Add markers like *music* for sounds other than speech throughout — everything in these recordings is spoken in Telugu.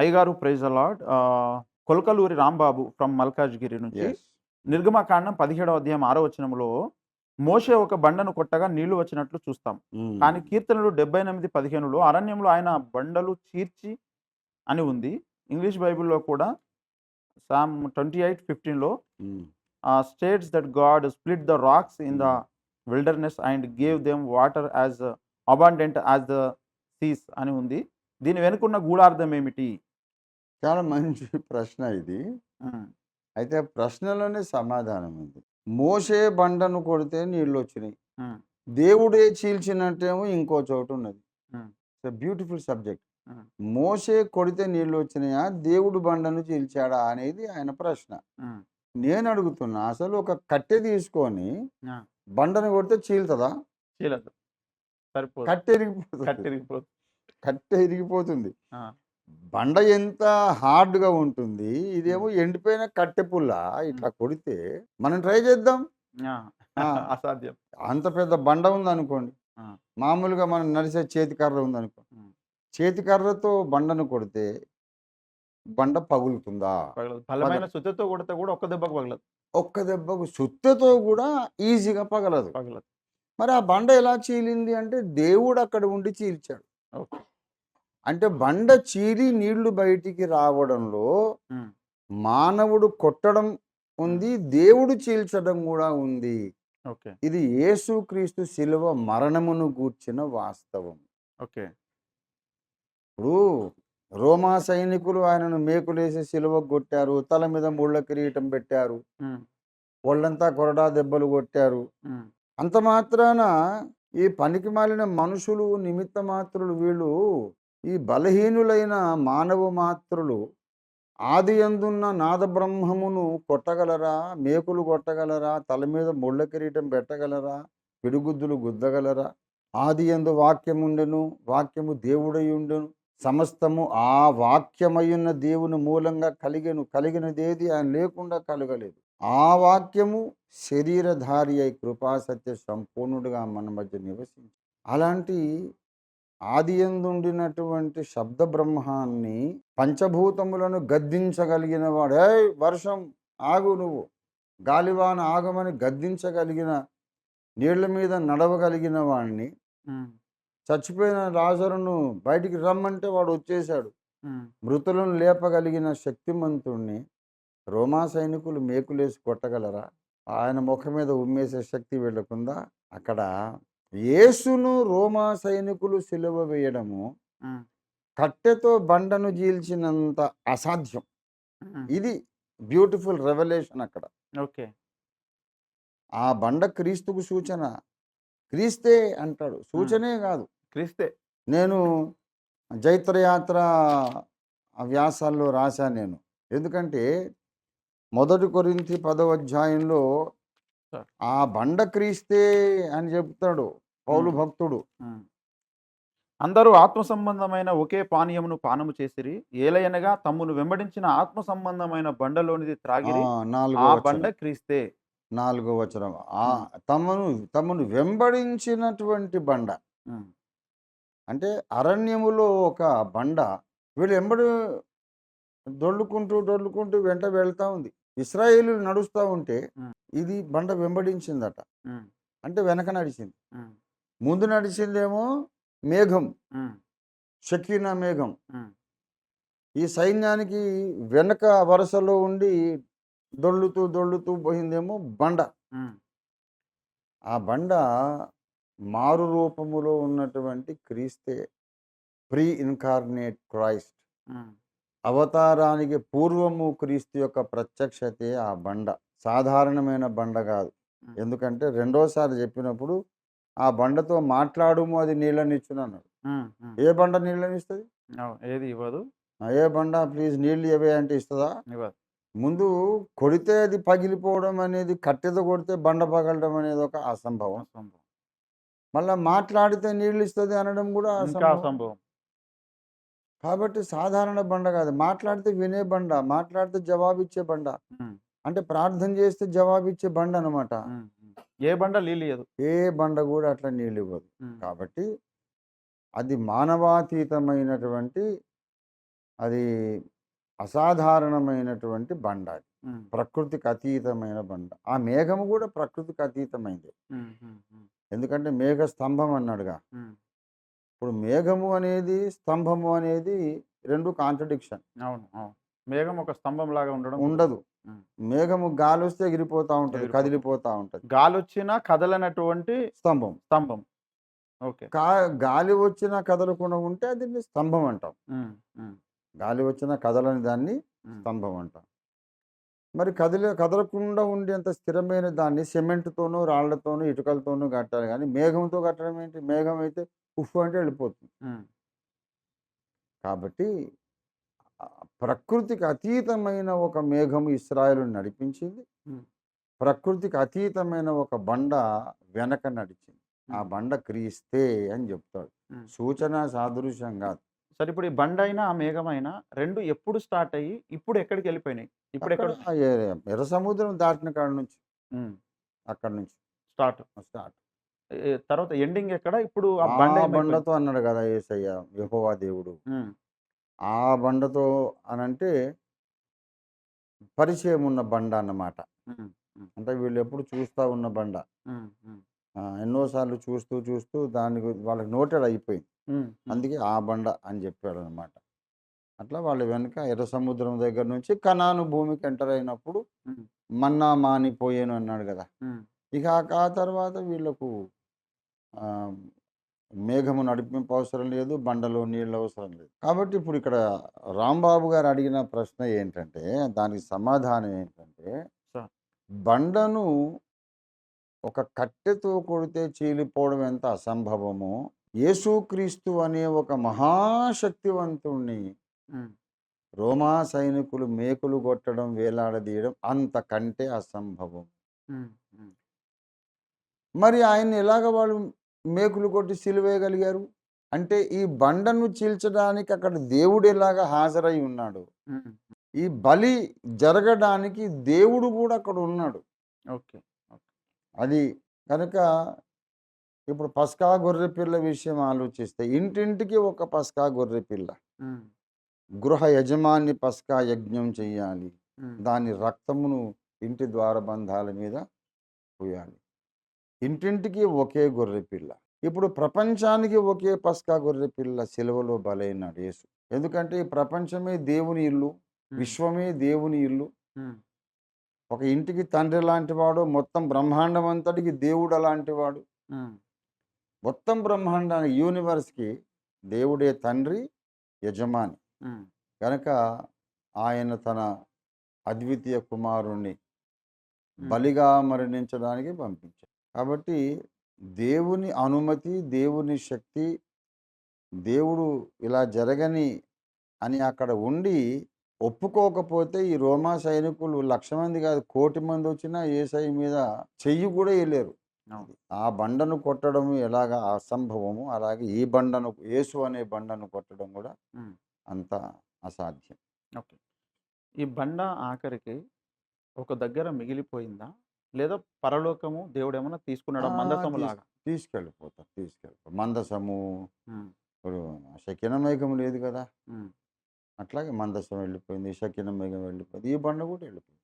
అయ్యగారు ప్రైజ్ అలాడ్ కొలకలూరి రాంబాబు ఫ్రమ్ మల్కాజ్గిరి నుంచి నిర్గమకాండం పదిహేడవ అధ్యాయం ఆరో వచనంలో మోషే ఒక బండను కొట్టగా నీళ్ళు వచ్చినట్లు చూస్తాం. కానీ కీర్తనలు డెబ్బై ఎనిమిది పదిహేనులో అరణ్యంలో ఆయన బండలు చీర్చి అని ఉంది. ఇంగ్లీష్ బైబిల్లో కూడా సామ్ ట్వంటీ ఎయిట్ ఫిఫ్టీన్లో states that God split the rocks in the wilderness and gave them water as abundant as the seas అని ఉంది. దీని వెనుకున్న గూఢార్థం ఏమిటి? చాలా మంచి *laughs* ప్రశ్న ఇది. అయితే ప్రశ్నలోనే సమాధానం ఉంది. మోసే బండను కొడితే నీళ్ళు వచ్చినాయి. దేవుడే చీల్చినట్టేమో ఇంకో చోటు ఉన్నది. Beautiful subject. మోసే కొడితే నీళ్ళు వచ్చినాయా? దేవుడు బండను చీల్చాడా? అనేది ఆయన ప్రశ్న. నేను అడుగుతున్నా అసలు ఒక కట్టె తీసుకొని. బండను కొడితే చీల్తదా? చీలదు. సరిపోదు. కట్టె ఇరిగిపోతుంది. కట్టిరిగిపోదు కట్టె ఇరిగిపోతుంది. బండ ఎంత హార్డ్గా ఉంటుంది ఇదేమో ఎండిపోయిన కట్టె పుల్ల ఇట్లా కొడితే మనం ట్రై చేద్దాం. *laughs* అసాధ్యం. అంత పెద్ద బండ ఉందనుకోండి ఆ. మామూలుగా మనం నడిచే చేతి కర్ర ఉమ్. చేతి కర్రతో బండను కొడితే బండ పగులుతుందా? బలమైన సుత్తతో కొడితే కూడా ఒక్క దెబ్బకు పగలదు. ఒక్క దెబ్బకు సుత్తతో కూడా ఈజీగా పగలదు. పగలదు. మరి ఆ బండ ఎలా చీలింది అంటే దేవుడు అక్కడ ఉండి చీల్చాడు. ఓకే. అంటే బండ చీలి నీళ్ళు బయటికి రావడంలో మానవుడు కొట్టడం ఉంది దేవుడు చీల్చడం కూడా ఉంది. ఓకే. ఇది యేసుక్రీస్తు శిలువ మరణమును గూర్చిన వాస్తవం. ఓకే. ఇప్పుడు రోమా సైనికులు ఆయనను మేకులేసి సిలువ కొట్టారు తల మీద ముళ్ళ కిరీటం పెట్టారు. ఒళ్ళంతా కొరడా దెబ్బలు కొట్టారు. అంత మాత్రాన ఈ పనికి మాలిన మనుషులు నిమిత్త మాత్రులు వీళ్ళు ఈ బలహీనులైన మానవ మాత్రులు ఆది ఎందున్న నాదబ్రహ్మమును కొట్టగలరా? మేకులు కొట్టగలరా? తల మీద ముళ్ళ కిరీటం పెట్టగలరా? పిడుగుద్దులు గుద్దగలరా? ఆది ఎందు వాక్యముండెను వాక్యము దేవుడై ఉండెను సమస్తము ఆ వాక్యమయ్యున్న దేవుని మూలంగా కలిగెను కలిగినదేది ఆయన లేకుండా కలగలేదు. ఆ వాక్యము శరీరధారి అయి కృపాసత్య సంపూర్ణుడుగా మన మధ్య నివసించి. అలాంటి ఆది ఉండినటువంటి శబ్ద బ్రహ్మాన్ని పంచభూతములను గద్దించగలిగిన వాడు "ఏయ్ వర్షం ఆగు నువ్వు. గాలివాన ఆగమని గద్దించగలిగిన నీళ్ళ మీద నడవగలిగిన వాడిని చచ్చిపోయిన రాజరును బయటికి రమ్మంటే వాడు వచ్చేసాడు ఉమ్, మృతులను లేపగలిగిన శక్తిమంతుణ్ణి రోమా సైనికులు మేకులేసి కొట్టగలరా? ఆయన ముఖం మీద ఉమ్మేసే శక్తి వీళ్ళకుందా? అక్కడ యేసును రోమా సైనికులు సిలువ వేయడము కట్టెతో బండను జీల్చినంత అసాధ్యం. ఇది బ్యూటిఫుల్ రెవల్యూషన్ అక్కడ. ఓకే. ఆ బండ క్రీస్తుకు సూచన. క్రీస్తే అంటాడు. సూచనే కాదు. క్రీస్తే. నేను జైత్రయాత్ర వ్యాసాల్లో రాశాను నేను. ఎందుకంటే మొదటి కొరింథీ పదవ అధ్యాయంలో. ఆ బండ క్రీస్తే అని చెప్తాడు పౌలు. భక్తుడు. అందరూ ఆత్మ సంబంధమైన ఒకే పానీయమును పానము చేసిరి ఏలయనగా తమ్మును వెంబడించిన ఆత్మ సంబంధమైన బండలోనిది ఆ వచనం. బండ క్రీస్తే నాలుగో వచనం ఆ. తమను తమను వెంబడించినటువంటి బండ అంటే అరణ్యములో ఒక బండ వీళ్ళు ఎంబడి దొల్లుకుంటూ దొల్లుకుంటూ వెంట వెళ్తా ఉంది ఇస్రాయేలు నడుస్తూ ఉంటే. ఇది బండ వెంబడించిందట. అంటే వెనక నడిచింది. ముందు నడిచిందేమో మేఘం. షకీనా మేఘం. ఈ సైన్యానికి వెనక వరుసలో ఉండి దొల్లుతూ దొల్లుతూ పోయిందేమో బండ. ఆ బండ మారు రూపములో ఉన్నటువంటి క్రీస్తే ప్రీ ఇన్కార్నేట్ క్రైస్ట్ అవతారానికి పూర్వము క్రీస్తు యొక్క ప్రత్యక్షతే ఆ బండ. సాధారణమైన బండ కాదు. ఎందుకంటే రెండోసారి చెప్పినప్పుడు ఆ బండతో మాట్లాడుము అది నీళ్ళనిచ్చును అన్నాడు. ఉమ్, ఉమ్. ఏ బండ నీళ్ళనిస్తుంది ఏది ఇవ్వదు. ఏ బండ ప్లీజ్ నీళ్ళు ఇవే అంటే ఇస్తుందా? ఇవ్వదు. ముందు కొడితే అది పగిలిపోవడం అనేది కట్టెతో కొడితే బండ పగలడం అనేది ఒక అసంభవం. మళ్ళీ మాట్లాడితే నీళ్ళు ఇస్తుంది అనడం కూడా అసంభవం. కాబట్టి సాధారణ బండ కాదు. మాట్లాడితే వినే బండ మాట్లాడితే జవాబిచ్చే బండ. అంటే ప్రార్థన చేస్తే జవాబిచ్చే బండ అనమాట. ఏ బండ నీళ్ళు ఏ బండ కూడా అట్లా నీళ్ళు ఇవ్వదు కాబట్టి అది మానవాతీతమైనటువంటి అది అసాధారణమైనటువంటి బండ అది. ప్రకృతికి అతీతమైన బండ. ఆ మేఘము కూడా ప్రకృతికి అతీతమైంది. ఎందుకంటే మేఘ స్తంభం అన్నాడుగా. ఇప్పుడు మేఘము అనేది స్తంభము అనేది రెండు కాంట్రడిక్షన్. అవును అవును. మేఘం ఒక స్తంభం లాగా ఉండడం ఉండదు. మేఘము గాలి వస్తే ఎగిరిపోతా ఉంటుంది. కదిలిపోతా ఉంటుంది. గాలి వచ్చినా కదలనటువంటి స్తంభం. స్తంభం. ఓకే. గాలి వచ్చినా కదలకుండా ఉంటే అది స్తంభం అంటాం. గాలి వచ్చినా కదలని దాన్ని స్తంభం అంటాం. మరి కదిలే కదలకుండా ఉండేంత స్థిరమైన దాన్ని సిమెంట్తోనూ రాళ్ళతోనూ ఇటుకలతోనూ కట్టాలి కానీ మేఘంతో కట్టడం ఏంటి? మేఘం అయితే ఉఫ్ అంటే వెళ్ళిపోతుంది. కాబట్టి ప్రకృతికి అతీతమైన ఒక మేఘము ఇస్రాయలు నడిపించింది. ప్రకృతికి అతీతమైన ఒక బండ వెనక నడిచింది. ఆ. బండ క్రీస్తే అని చెప్తాడు. సూచన సాదృశ్యం కాదు. సరే ఇప్పుడు ఈ బండ అయినా ఆ మేఘమైనా రెండు ఎప్పుడు స్టార్ట్ అయ్యి ఇప్పుడు ఎక్కడికి వెళ్ళిపోయినాయి? ఇప్పుడు ఎక్కడ ఎర్ర సముద్రం దాటిన కాడ నుంచి. అక్కడ నుంచి. స్టార్ట్. స్టార్ట్. తర్వాత ఎండింగ్ ఎక్కడ? ఇప్పుడు ఆ ఆ బండ ఏమైపోయింది? బండతో అన్నాడు కదా ఏసయ్య యెహోవా దేవుడు. ఉమ్, ఆ బండతో అనంటే పరిచయం ఉన్న బండ అన్నమాట. ఉమ్, అంటే వీళ్ళు ఎప్పుడు చూస్తూ ఉన్న బండ. ఉమ్, ఉమ్, ఆ, ఎన్నోసార్లు చూస్తూ చూస్తూ దాని గురి- వాళ్ళకి నోటెడ్ అయిపోయింది. ఉమ్, ఉమ్. అందుకే ఆ బండ అని చెప్పాడు అనమాట అట్లా వాళ్ళ వెనుక ఎర్ర సముద్రం దగ్గర నుంచి కనాను భూమికి ఎంటర్ అయినప్పుడు ఉమ్. మన్నా మానిపోయాను అన్నాడు కదా. ఉమ్, ఇక ఆ- తర్వాత వీళ్ళకు ఆ, మేఘము నడిపింపు అవసరం లేదు బండలో నీళ్ళు అవసరం లేదు కాబట్టి ఇప్పుడు ఇక్కడ రాంబాబు గారు అడిగిన ప్రశ్న ఏంటంటే దానికి సమాధానం ఏంటంటే. బండను ఒక కట్టెతో కొడితే చీలిపోవడం ఎంత అసంభవమో యేసుక్రీస్తు అనే ఒక మహాశక్తివంతుణ్ణి రోమా సైనికులు మేకులు కొట్టడం వేలాడదీయడం అంతకంటే అసంభవం. మరి ఆయన్ని ఎలాగ వాళ్ళు మేకులు కొట్టి సిలువేయగలిగారు? అంటే ఈ బండను చీల్చడానికి అక్కడ దేవుడు ఎలాగ హాజరై ఉన్నాడు? ఈ బలి జరగడానికి దేవుడు కూడా అక్కడ ఉన్నాడు. ఓకే. అది కనుక ఇప్పుడు పస్కా గొర్రె పిల్ల విషయం ఆలోచిస్తే ఇంటింటికి ఒక పస్కా గొర్రె పిల్ల. గృహ యజమాని పస్కా యజ్ఞం చెయ్యాలి. ఉమ్, దాని రక్తమును ఇంటి ద్వారబంధాల మీద పోయాలి. ఇంటింటికి ఒకే గొర్రె పిల్ల. ఇప్పుడు ప్రపంచానికి ఒకే పస్కా గొర్రె పిల్ల సెలవులో బలైనాడు యేసు. ఎందుకంటే ఈ ప్రపంచమే దేవుని ఇల్లు విశ్వమే దేవుని ఇల్లు. ఒక ఇంటికి తండ్రి లాంటి వాడు మొత్తం బ్రహ్మాండం అంతటికి దేవుడు అలాంటి వాడు. ఉమ్, మొత్తం బ్రహ్మాండానికి యూనివర్స్కి దేవుడే తండ్రి యజమాని. కనుక ఆయన తన అద్వితీయ కుమారుణ్ణి. బలిగా మరణించడానికి పంపించాడు. కాబట్టి దేవుని అనుమతి దేవుని శక్తి దేవుడు ఇలా జరగని అని అక్కడ ఉండి ఒప్పుకోకపోతే ఈ రోమా సైనికులు లక్ష మంది కాదు కోటి మంది వచ్చినా ఏసై మీద చెయ్యి కూడా వేయలేరు. ఆ బండను కొట్టడం ఎలాగా అసంభవము అలాగే ఈ బండను యేసు అనే బండను కొట్టడం కూడా. అంత అసాధ్యం ఓకే ఈ బండ ఆఖరికి ఒక దగ్గర మిగిలిపోయిందా లేదా పరలోకము దేవుడు ఏమన్నా తీసుకున్నాడా మందసము లాగా తీసుకెళ్ళిపోతారు తీసుకెళ్ళిపోతారు మందసము ఇప్పుడు శకిన మేఘం లేదు కదా! అట్లాగే మందసం వెళ్ళిపోయింది శకిన మేఘం వెళ్ళిపోయింది ఈ బండ కూడా వెళ్ళిపోయింది.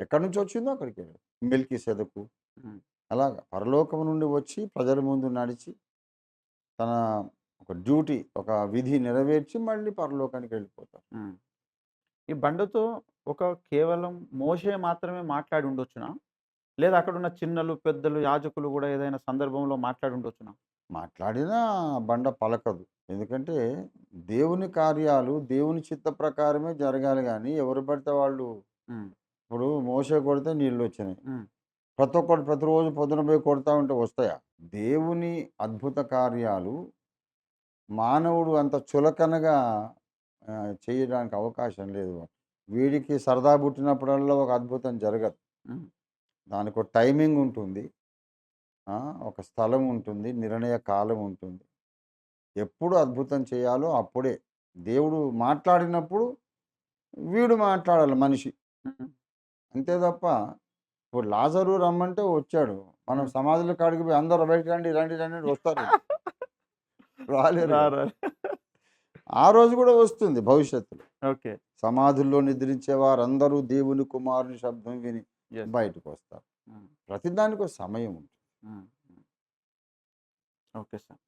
ఎక్కడి నుంచి వచ్చిందో అక్కడికి వెళ్ళింది మిల్కి సెదకు అలాగా పరలోకం నుండి వచ్చి ప్రజల ముందు నడిచి తన ఒక డ్యూటీ ఒక విధి నెరవేర్చి మళ్ళీ పరలోకానికి వెళ్ళిపోతారు. ఈ బండతో ఒక కేవలం మోషే మాత్రమే మాట్లాడి ఉండొచ్చునా? లేదా అక్కడ ఉన్న చిన్నలు పెద్దలు యాజకులు కూడా ఏదైనా సందర్భంలో మాట్లాడి ఉండొచ్చునా మాట్లాడినా బండ పలకదు. ఎందుకంటే దేవుని కార్యాలు దేవుని చిత్త ప్రకారమే జరగాలి కానీ ఎవరు పడితే వాళ్ళు ఇప్పుడు మోసే కొడితే నీళ్ళు వచ్చినాయి. ప్రతి ఒక్కటి ప్రతిరోజు పొద్దున పోయి కొడతా ఉంటే వస్తాయా? దేవుని అద్భుత కార్యాలు మానవుడు అంత చులకనగా చేయడానికి అవకాశం లేదు. వీడికి సరదా పుట్టినప్పుడల్లా ఒక అద్భుతం జరగదు. దానికి ఒక టైమింగ్ ఉంటుంది. ఒక స్థలం ఉంటుంది. నిర్ణయ కాలం ఉంటుంది. ఎప్పుడు అద్భుతం చేయాలో అప్పుడే. దేవుడు మాట్లాడినప్పుడు వీడు మాట్లాడాలి మనిషి. అంతే తప్ప ఇప్పుడు లాజరు రమ్మంటే వచ్చాడు. మనం. సమాధుల కాడికి పోయి అందరూ బయట రండి రండి రండి వస్తారు. రాలేరు. ఆ రోజు కూడా వస్తుంది భవిష్యత్తులో. ఓకే. సమాధుల్లో నిద్రించే వారందరూ దేవుని కుమారుని శబ్దం విని బయటకు వస్తారు ప్రతిదానికి సమయం ఉంటుంది. Okay sir.